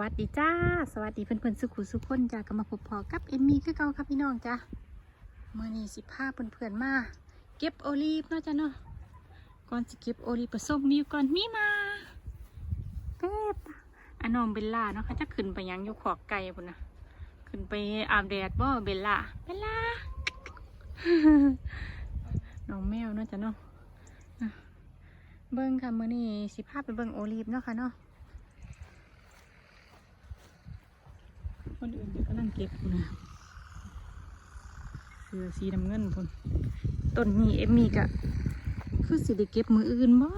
วัสดีจ้า สวัสดีเพื่อนๆสุขุสุขคนจ้าก็มาพบพอกับเอมมี่คือเก่าครับพี่น้องจ้าเมื่อนี้สิพาเพื่อนๆมา เก็บโอลีฟเนาะจ้าเนาะก่อนสิเก็บโอลีฟผสมวิวก่อนมีมาเก็บอันน้องเบลล่าเนาะเขาจะขึ้นไปยังอยู่ขอกไก่พุ่นนะขึ้นไปอาบแดดบ่เบลล่าเบลล่าน้องแมวเนาะจ้าเนาะเบิ้งค่ะเมื่อนี้สิพาไปเบิ้งโอลีฟเนาะค่ะเนาะ คนอื่นก็กำลังเก็บอยู่นะเสือสีน้ำเงินพุ่นต้นนี้เอ็มมี่กะคือสิได้เก็บมืออื่นบ่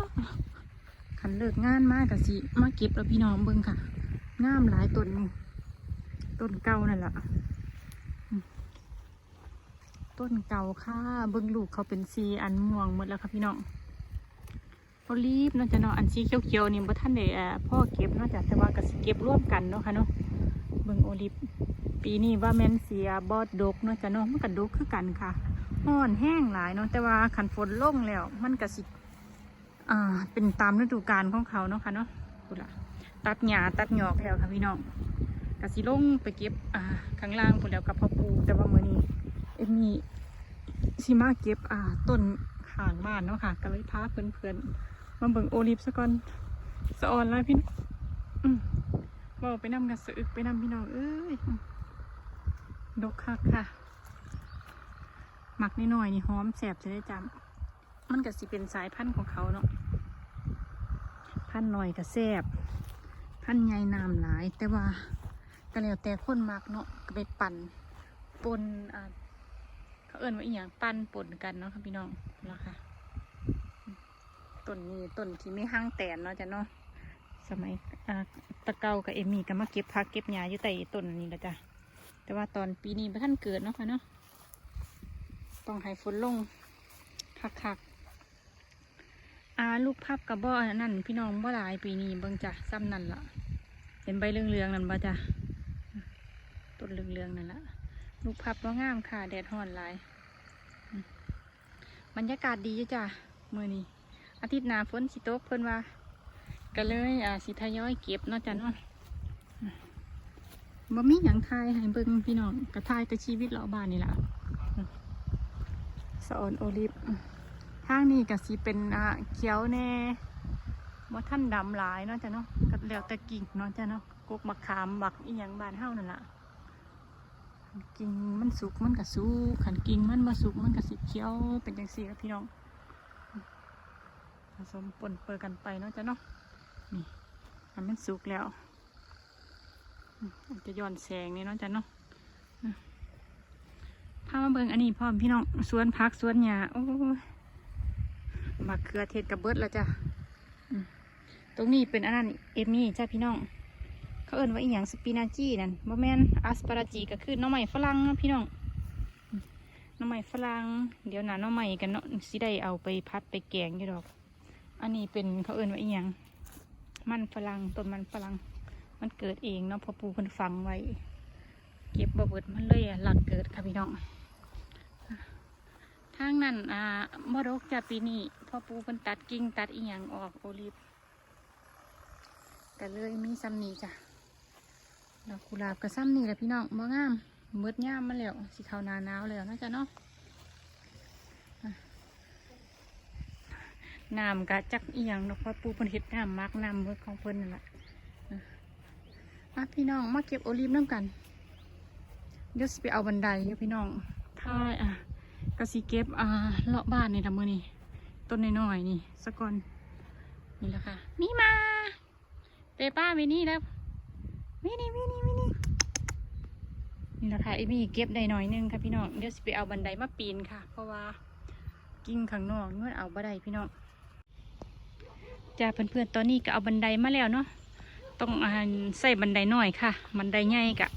ขันเลิกงานมากกะสิมาเก็บแล้วพี่น้องเบิ่งค่ะงามหลายต้นต้นเก่านั่นแหละต้นเก่าค่ะเบิ่งลูกเขาเป็นสีอันม่วงหมดแล้วค่ะพี่น้องโอลีฟเนาะจะเนาะอันสีเขียวๆนี่บ่ท่านได้อ่าพ่อเก็บเนาะจ้ะแต่ว่าก็สิเก็บร่วมกันเนาะค่ะเนาะ เบิ่งโอลิฟปีนี้ว่าแมนเสียบอดดกเนาะจ้ะเนาะมันก็ดกคือกันค่ะห้อนแห้งหลายเนาะแต่ว่าขันฝนลงแล้ว มันก็สิอ่าเป็นตามฤดูกาลของเขาเนาะค่ะเนาะดูละตัดหญ้าตัดหยอกแล้วค่ะพี่น้องก็สิลงไปเก็บอ่าข้างล่างพุ่นแล้วกับพ่อปูแต่ว่ามื้อนี้เอ็มมี่สิมาเก็บอ่าต้นข้างบ้านเนาะค่ะก็เลยพาเพื่อนๆมาเบิ่งโอลิฟซะก่อนสะออนแล้วพี่น้อง บอกไปนำกันสะอึกไปนำพี่น้องเอ้ยดกคักค่ะ หมักนิดหน่อยนี่หอมแสบจะได้จำมันก็สิเป็นสายพันธุ์ของเขาเนาะพันธุ์หน่อยก็แสบพันธุ์ใหญ่น้ำหลาย แต่ว่าก็แล้วแต่คนมักเนาะก็ไปปั่นปนอ่าเขาเอิ้นว่าอีหยังปั่นปนกันเนาะค่ะพี่น้องนะค่ะต้นนี้ต้นที่ไม่ห้างแตนเนาะจ้ะเนาะสมัย ตะเกากับเอมี่ก็มาเก็บผักเก็บหญ้าอยู่ใต้ต้นนี้ละจ้ะแต่ว่าตอนปีนี้พระท่านเกิดเนาะค่ะเนาะต้องให้ฝนลงคักๆอาลูกพับกับบ่อนั่นพี่น้องบ่หลายปีนี้เบิ่งจ้ะซ้ำนั่นละเห็นใบเหลืองๆนั่นบ่จ้ะต้นเหลืองๆนั่นละลูกพับบ่งามค่ะ แดดร้อนหลายบรรยากาศดีจ้ะมื้อนี้อาทิตย์หน้าฝนสิตกเพิ่นว่า ก็เลยอ่าสิทยอยเก็บเนาะจ้ะเนาะบ่มีหยังทายให้เบิ่งพี่น้องก็ทายแต่ชีวิตเราบ้านนี่ล่ะสอนโอลิฟทางนี้ก็สิเป็นอ่าเขียวแน่บ่ท่านดำหลายเนาะจ้ะเนาะก็แล้วแต่กิ่งเนาะจ้ะเนาะกกมะขามบักอีหยังบ้านเฮานั่นล่ะกิ่งมันสุกมันก็สุกขันกิ่งมันบ่สุกมันก็สิเขียวเป็นจังซี่ครับพี่น้องผสมปนเปื้อกันไปเนาะจ้ะเนาะ นี่อันมันสุกแล้วอาจจะย้อนแสงนี่เนาะจ้ะเนาะพามาเบิ่งอันนี้พร้อพี่น้องสวนพักสวนหญ้าโอ้มะเขือเทศกับเบิดแล้วจ้ะตรงนี้เป็นอันนั้นเอมี่จ้าพี่น้อง เขาเอิ่นว่าอีหยังสปินาจีนั่นบ่แมนอาสปาราจีก็คือน้องใหม่ฝรั่งพี่น้องน้องใหม่ฝรั่งเดี๋ยวหนาน้องใหม่กันเนาะสิได้เอาไปพัดไปแกงอยู่ดอก อันนี้เป็นเขาเอิ่นว่าอีหยัง มันฝรั่งต้นมันฝรั่งมันเกิดเองเนาะพอปูเพิ่นฝังไว้ เก็บบเบิดมันเลยหลักเกิดค่ะพี่น้องทางนั้นอ่าบดกจะปีนี้พอปูเพิ่นตัดกิ่งตัดอีหยังออกโอลิฟก็เลยมีซ้ำนี้จ้ะดอกกุหลาบกับซ้ำนี่แหละพี่น้องบ่งามเบิดย่ามมาแล้วสิเข้าหนาหนาวแล้วนะจ๊ะเนาะ น้ำกะจักอีหยังเนาะเพราะปูเพิ่นเฮ็ดน้ำมักน้ำเบิดของเพิ่นนั่นแหละอะมาพี่น้องมาเก็บโอลิฟน้ำกันเดี๋ยวสิไปเอาบันไดอยู่พี่น้องท้ายอะก็สิเก็บอ่าเลาะบ้านนี่ละมือนี่ต้นน้อยๆนี่สะก่อนนี่แหละค่ะมีมาเปป้าวินี่แล้ววินี่วินี่วินี่นี่แหละค่ะไอ้มีเก็บได้หน่อยนึงค่ะพี่น้องเดี๋ยวสิไปเอาบันไดมาปีนค่ะ เพราะว่ากิ่งข้างนอกเงื่อนเอาบันไดพี่น้อง จ้าเพื่อนๆตอนนี้ก็เอาบันไดมาแล้วเนาะต้องอ่าใส่บันไดหน่อยค่ะ บันไดใหญ่กะ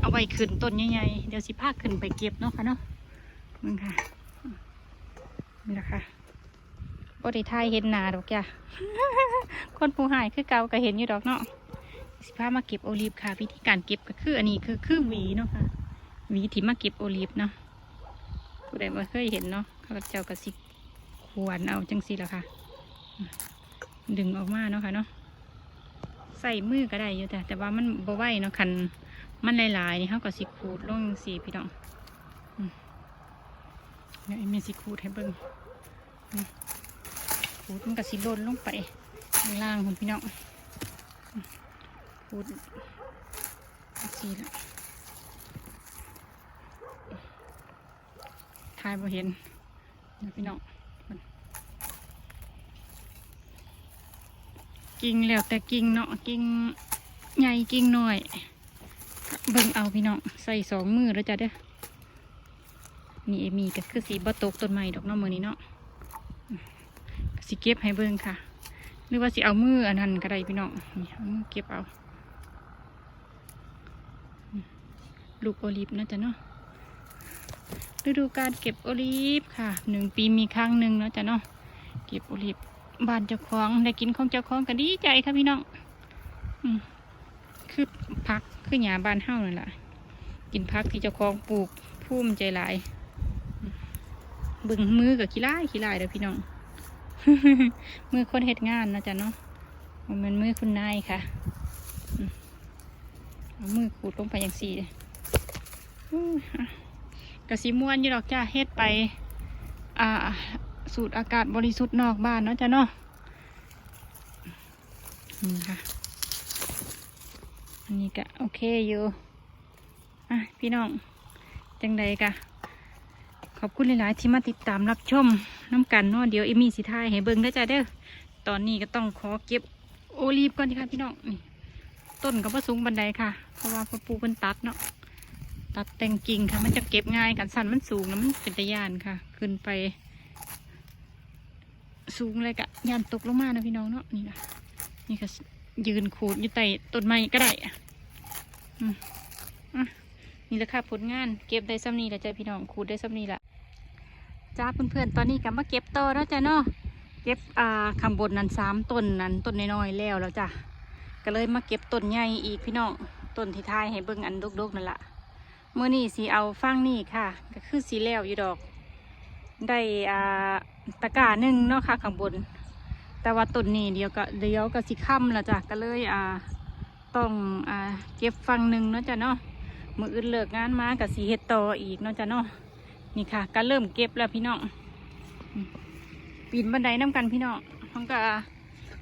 เอาไว้ขึ้นต้นใหญ่ๆเดี๋ยวสิพาขึ้นไปเก็บเนาะค่ะเนาะมึงค่ะนี่แหละค่ะบ่ได้ทายเห็นหนาดอกจ้ะคนผู้หายคือเกาก็เห็นอยู่ดอกเนาะสิพามาเก็บโอลีฟค่ะ วิธีการเก็บก็คืออันนี้คือคือหวีเนาะค่ะหวีที่มาเก็บโอลีฟเนาะผู้ใดบ่เคยเห็นเนาะเขาเจ้าก็สิขวนเอาจังสิละค่ะ ดึงออกมาเนาะค่ะเนาะใส่มือก็ได้อยู่แต่แต่ว่ามันบ่ไหวเนาะคันมันหลายๆนี่เขาก็สิขูดลงสีพี่น้องเดี๋ยวมีสิขูดให้เบิ่งอืมขูดมันก็สิล่นลงไปข้างล่างของพี่น้องขูดสีละทายบ่เห็นเดี๋ยวพี่น้อง กิ่งแล้วแต่กิ่งเนาะกิ่งใหญ่กิ่งน้อย เบิ่งเอาพี่น้องใส่สองมือแล้วจ้ะเด้อนี่เอมีก็คือสีบะตกต้นไม้ดอกเนาะมือนี้เนาะสิเก็บให้เบิ่งค่ะ หรือว่าสิเอามืออันนั้นก็ได้พี่น้องนี่เอามือเก็บเอาลูกโอลิฟนะจ๊ะเนาะฤดูการเก็บโอลิฟค่ะหนึ่งปีมีครั้งหนึ่งนาะจ๊ะเนาะเก็บโอลิฟ บ้านเจ้าของได้กินของเจ้าของก็ดีใจค่ะพี่น้องคือพักคือหยาบ้านเฮ้านั่นแหละกินพักที่เจ้าของปลูกภูมิใจหลายบึงมือกับขี้ไล่ขี้ไล่เด้อพี่น้องมือคนเฮ็ดงานนะจ๊ะเนาะมันเป็นมือคุณนายค่ะมเอามือขูดลงไปอย่างสี่กระสีม้วนยู่ดอกจ้าเฮ็ดไป อ่า สูดอากาศบริสุทธิ์นอกบ้านเนาะจ้ะเนาะนี่ค่ะ อันนี้ก็โอเคอยู่ อะพี่น้อง จังใดกะ ขอบคุณหลาย ๆ ที่มาติดตามรับชมน้ำกันเนาะเดี๋ยวเอมี่สิทายให้เบิ่งได้จ้ะเด้อ ตอนนี้ก็ต้องขอเก็บโอลีฟก่อนดีค่ะพี่น้อง นี่ ต้นก็บ่สูงบันไดค่ะ เพราะว่าพ่อปูเพิ่นตัดเนาะ ตัดแต่งกิ่งค่ะ มันจะเก็บง่ายกันสันมันสูงแล้วมันเป็นตะยานค่ะ ขึ้นไป สูงเลยกะยันตกลงมานะพี่น้องเนาะนี่นะนี่ก็ยืนขูดอยู่ใต้ต้นไม้ก็ได้อะอืมอะนี่แหละค่ะผลงานเก็บได้ซ้ำนี้แหละจ้ะพี่น้องขูดได้ซ้ำนี้แหละจ้าเพื่อนๆตอนนี้กลับมาเก็บต่อแล้วจ้ะเนาะเก็บอ่าข้างบนนั้นสามต้นนั้นต้นน้อยๆแล้วแล้วจ้ะก็เลยมาเก็บต้นใหญ่อีกพี่น้องต้นที่ทายให้เบิ่งอันดกๆนั่นละเมื่อนี้สีเอาฟังนี่ค่ะ ก็คือสีแล้วอยู่ดอก ได้อ่าตะกร้าหนึ่งเนาะค่ะข้างบน แต่ว่าต้นนี้เดียวก็เดียวก็สิค่ำแล้วจ้ะก็เลยอ่าต้องอ่าเก็บฟังหนึ่งเนาะจ้ะเนาะมืออื่นเลิกงานมากับสีเฮ็ดต่ออีกเนาะจ้ะเนาะนี่ค่ะก็เริ่มเก็บแล้วพี่น้องปีนบันไดน้ำกันพี่น้องมันก็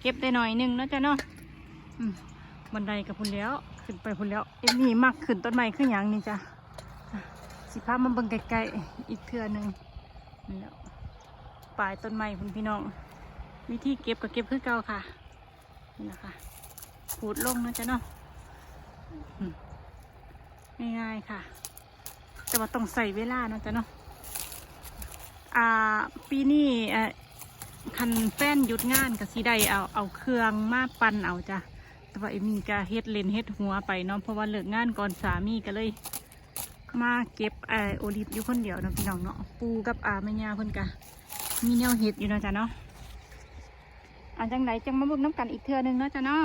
เก็บได้หน่อยหนึงเนาะจ้ะเนาะบันไดกับพุ่นแล้วขึ้นไปพุ่นแล้วเอ็มนี่มักขึ้นต้นไม้ขึ้นอย่างนี่จ้ะสิพามาเบิ่งไกลๆอีกเทื่อหนึง นี่แหล้วปลายต้นไม้คุณพี่น้อง วิธีเก็บก็เก็บคือเก่าค่ะ นี่นะคะขูดลงนะจ๊ะเนาะอืมง่ายๆค่ะ แต่ว่าต้องใส่เวลานะจ๊ะเนาะอ่าปีนี้อ่าคันแฟนหยุดงานกับสีได้เอาเอาเครื่องมาปั่นเอาจ้ะแต่ว่าเอมี่ก็เฮ็ดเลนเฮ็ดหัวไปเนาะเพราะว่าเลิกงานก่อนสามีก็เลย มาเก็บไอโอลิฟอยู่คนเดียวเนาะพี่น้องเนาะปูกับอาแม่ยาเพิ่นกะมีแนวเห็ดอยู่เนาะจ้ะเนาะอันจังไหนจังมาบุกน้ำกันอีกเทื่อนึงเนาะจ้ะเนาะ